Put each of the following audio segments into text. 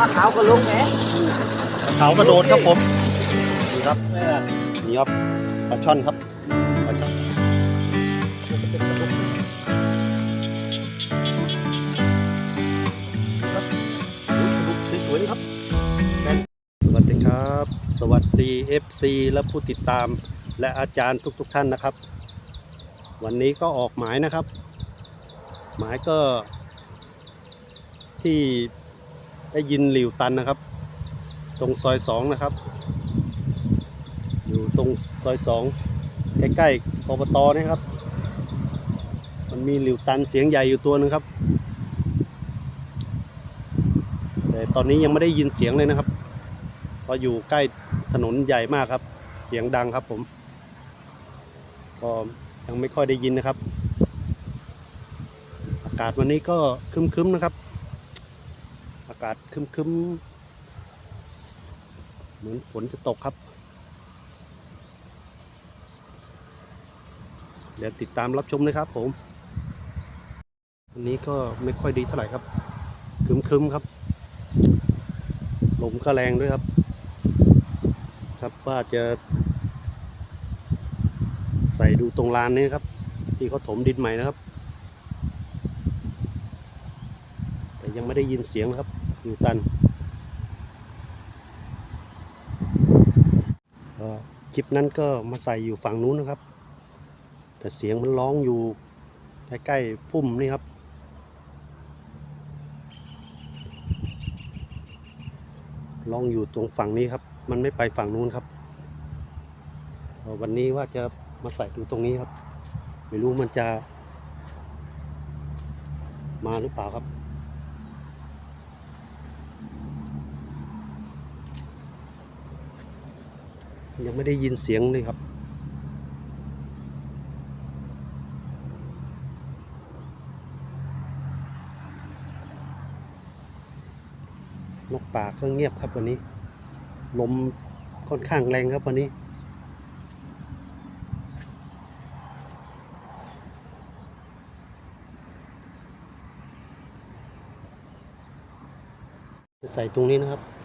ปลาขาวก็ลงแหมเขากระโดดครับผมนี่ครับนี่ครับปลาช่อนครับปลาช่อนครับโอ้ยปลาดุกสวยๆนี่ครับแน่นสวัสดีครับ สวัสดี FC และผู้ติดตามและอาจารย์ทุก ๆทท่านนะครับ วันนี้ก็ออกหมายนะครับ หมายก็ที่ ได้ยินหลิวตันนะครับ ตรงซอยสองนะครับ อยู่ตรงซอยสองใกล้ๆอบตนะครับ มันมีหลิวตันเสียงใหญ่อยู่ตัวหนึงครับ แต่ตอนนี้ยังไม่ได้ยินเสียงเลยนะครับเพราะอยู่ใกล้ถนนใหญ่มากครับ เสียงดังครับผมก็ยังไม่ค่อยได้ยินนะครับ อากาศวันนี้ก็คึ้มๆนะครับากาศคึมๆ เหมือนฝนจะตกครับ เดี๋ยวติดตามรับชมนะครับผม วันนี้ก็ไม่ค่อยดีเท่าไหร่ครับคึมๆครับ ลมก็แรงด้วยครับ ครับว่าจะ ใส่ดูตรงลานนี้ครับ ที่เขาถมดินใหม่นะครับแต่ยังไม่ได้ยินเสียงนะครับ อยู่ตันคลิปนั้นก็มาใส่อยู่ฝั่งนู้นนะครับ แต่เสียงมันร้องอยู่ใกล้ๆพุ่มนี่ครับ ร้องอยู่ตรงฝั่งนี้ครับ มันไม่ไปฝั่งนู้นครับ วันนี้ว่าจะมาใส่ดูตรงนี้ครับ ไม่รู้มันจะ มาหรือเปล่าครับ ยังไม่ได้ยินเสียงเลยครับ นกป่าก็เงียบครับวันนี้ ลมค่อนข้างแรงครับวันนี้จะใส่ตรงนี้นะครับ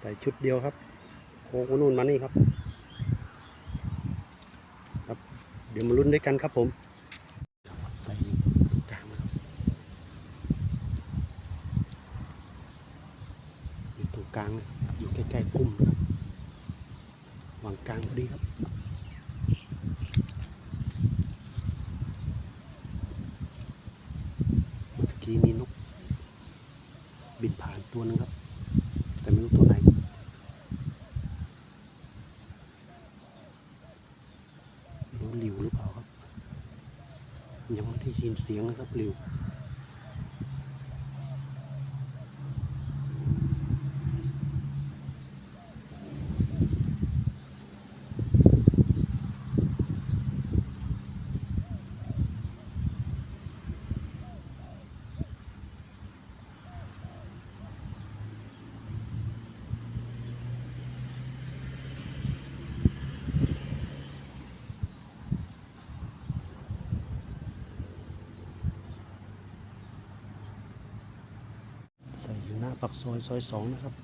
ใส่ชุดเดียวครับโค้งนู่นมานี่ครับ ครับ เดี๋ยวมาลุ้นด้วยกันครับผม ลางนะครับอยู่ใกล้ๆพุ่มนะครับวางกลางพอดีครับ เมื่อกี้มีนก บินผ่านตัวหนึงครับ แต่ไม่รู้ตัวไหน ไม่รู้หลิวหรือเปล่าครับ ยินเสียงนะครับปลิว ปักซอยซอยสองนะครับ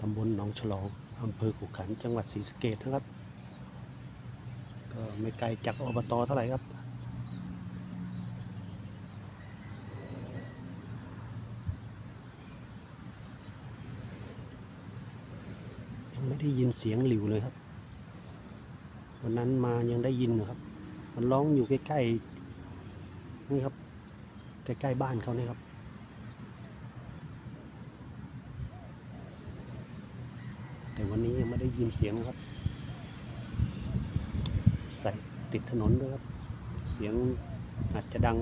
ตำบลหนองฉลอง อำเภอขุขันธ์จังหวัดศรีสะเกษนะครับ ก็ไม่ไกลจากอบตเท่าไหร่ครับยังไม่ได้ยินเสียงหลิวเลยครับ วันนั้นมายังได้ยินนะครับ มันร้องอยู่ใกล้ๆนี่ครับ ใกล้ๆบ้านเขาเนี่ยครับแต่วันนี้ยังไม่ได้ยินเสียงนะครับ ใส่ติดถนนด้วยครับ เสียงอาจจะดัง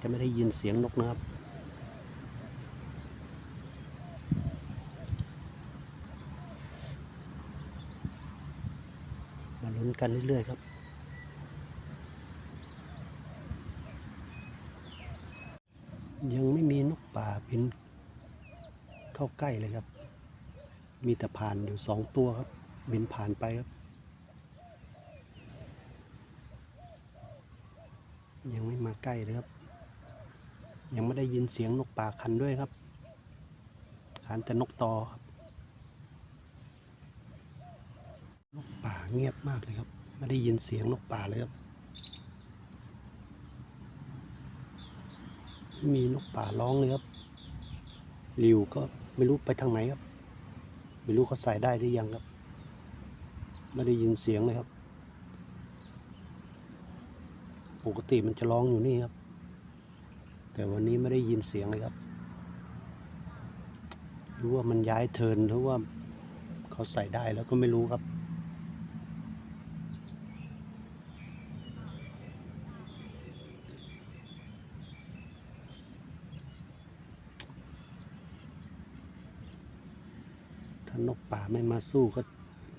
จะไม่ได้ยินเสียงนกนะครับ มาลุ้น กันเรื่อยๆครับ ยังไม่มีนกป่าบินเข้าใกล้เลยครับ มีแต่ผ่านอยู่สองตัวครับ บินผ่านไปครับ ยังไม่มาใกล้เลยครับ ยังไม่ได้ยินเสียงนกป่าคันด้วยครับคันแต่นกตอครับ นกป่า เงียบมากเลยครับ ไม่ได้ยินเสียงนกป่าเลยครับไม่มีนกป่าร้องเลยครับริวก็ไม่รู้ไปทางไหนครับ ไม่รู้เขาใส่ได้หรือยังครับ ไม่ได้ยินเสียงเลยครับ ปกติมันจะร้องอยู่นี่ครับ แต่วันนี้ไม่ได้ยินเสียงเลยครับรู้ว่ามันย้ายเทินหรือว่าเขาใส่ได้แล้วก็ไม่รู้ครับ ถ้านกป่าไม่มาสู้ก็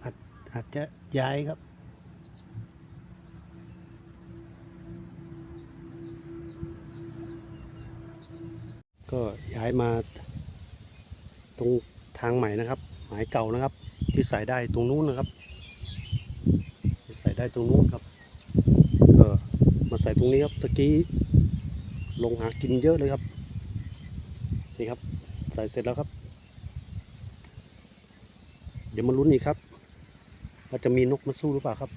อาจอาจจะย้ายครับ ก็ย้ายมาตรงทางใหม่นะครับ หมายเก่านะครับ ที่ใส่ได้ตรงนู้นนะครับ ที่ใส่ได้ตรงนู้นครับก็มาใส่ตรงนี้ครับตะกี้ลงหากินเยอะเลยครับนี่ครับ ใส่เสร็จแล้วครับ เดี๋ยวมาลุ้นอีกครับว่าจะมีนกมาสู้หรือเปล่าครับ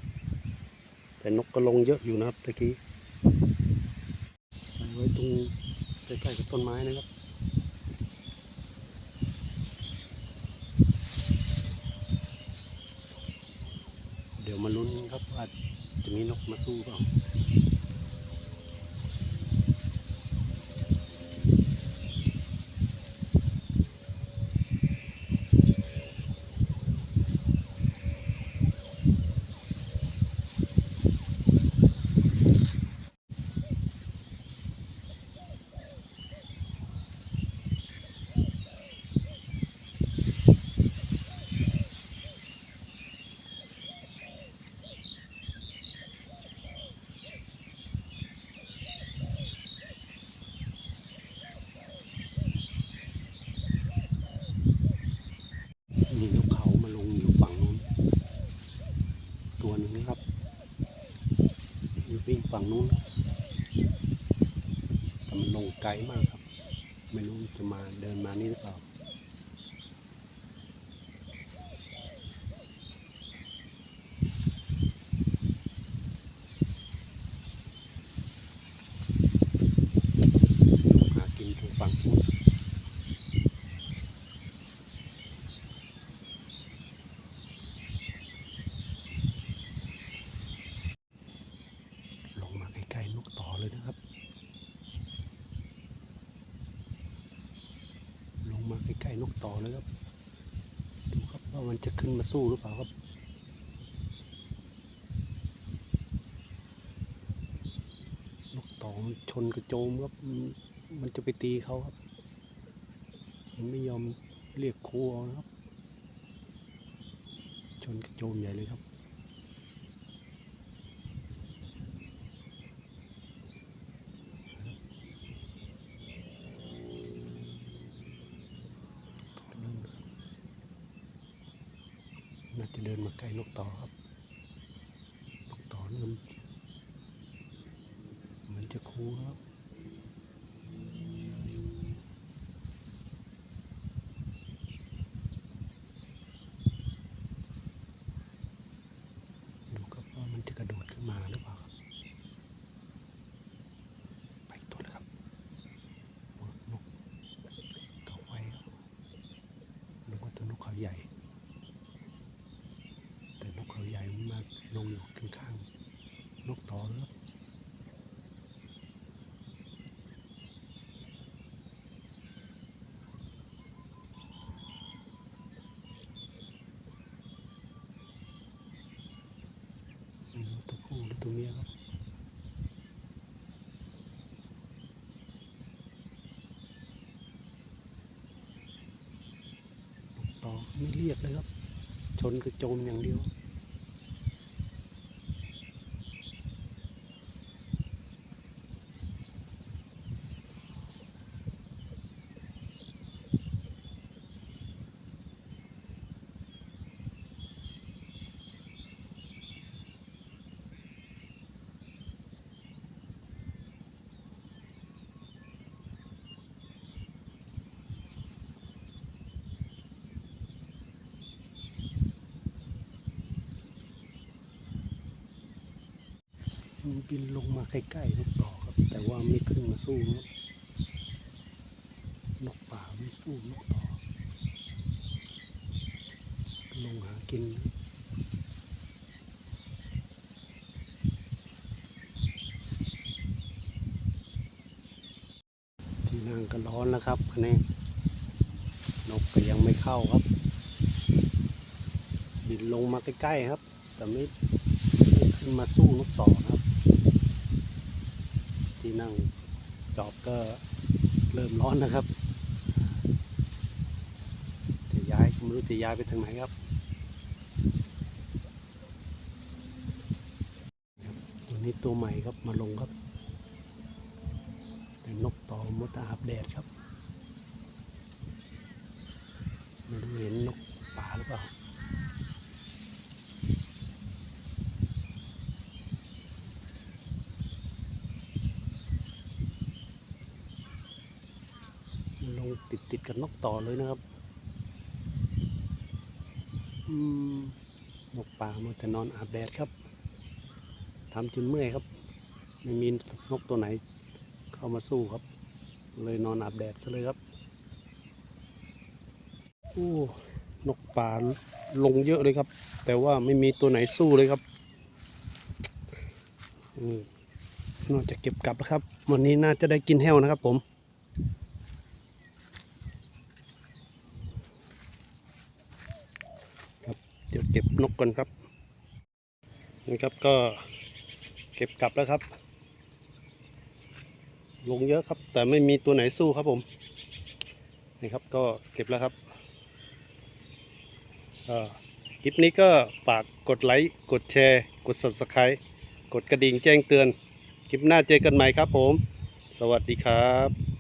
แต่นกก็ลงเยอะอยู่นะครับตะกี้ใส่ไว้ตรงใกล้ๆกับต้นไม้นะครับเดี๋ยวมาลุ้นครับว่าจะมีนกมาสู้เปล่า มีนกเขามาลงอยู่ฝั่งนู้น ตัวหนึ่งนะครับอยู่วิ่ง ฝั่งนู้นแต่มันลงไกลมากครับ ไม่รู้จะมาเดินมานี่หรือเปล่า ลูกต่อเลยครับ ดูครับว่ามันจะขึ้นมาสู้หรือเปล่าครับ ลูกต่อมันชนกระโจมครับ มันมันจะไปตีเขาครับ มันไม่ยอมเรียกครูเอานะครับ ชนกระโจมใหญ่เลยครับ น่าจะเดินมาใกล้นกต่อครับ นกต่อเริ่มเหมือนจะคูครับดูครับว่ามันจะกระโดดขึ้นมาหรือเปล่าครับ ไปตัวเลยครับโอ้นกเขาไฟครับนึกว่าตัวนกเขาใหญ่ ใหญ่มันมาลงอยู่ข้างๆนกต่อแล้วครับไม่รู้ตัวผู้หรือตัวเมียครับต่อไม่เรียกเลยครับ ชนกระโจมอย่างเดียว บินลงมาใกล้ๆนกต่อครับ แต่ว่าไม่ขึ้นมาสู้นะครับนกป่าไม่สู้นกต่อ ลงหากินที่นั่งก็ร้อนแล้วครับอันนี้นกก็ยังไม่เข้าครับ บินลงมาใกล้ๆครับ แต่ไม่ขึ้นมาสู้นกต่อครับ นั่งจอบก็เริ่มร้อนนะครับจะย้ายไม่รู้จะย้ายไปทางไหนครับตัวนี้ตัวใหม่ครับมาลงครับเป็นนกต่อมดอาบแดดครับไม่รู้เห็นนกป่าหรือเปล่า ลงติดติดๆ กับนกต่อเลยนะครับอืมนกป่ามาแต่นอนอาบแดดครับทำจนเมื่อยครับ ไม่มีนกตัวไหน เข้ามาสู้ครับ เลยนอนอาบแดดซะเลยครับโอ้นกป่าลงเยอะเลยครับ แต่ว่าไม่มีตัวไหนสู้เลยครับอืมนอกจากเก็บกลับแล้วครับ วันนี้น่าจะได้กินแห้วนะครับผม เก็บนกก่อนครับนี่ครับก็เก็บกลับแล้วครับ ลงเยอะครับ แต่ไม่มีตัวไหนสู้ครับผมนี่ครับก็เก็บแล้วครับคลิปนี้ก็ฝากกดไลค์กดแชร์ กด subscribe กดกระดิ่งแจ้งเตือน คลิปหน้าเจอกันใหม่ครับผม สวัสดีครับ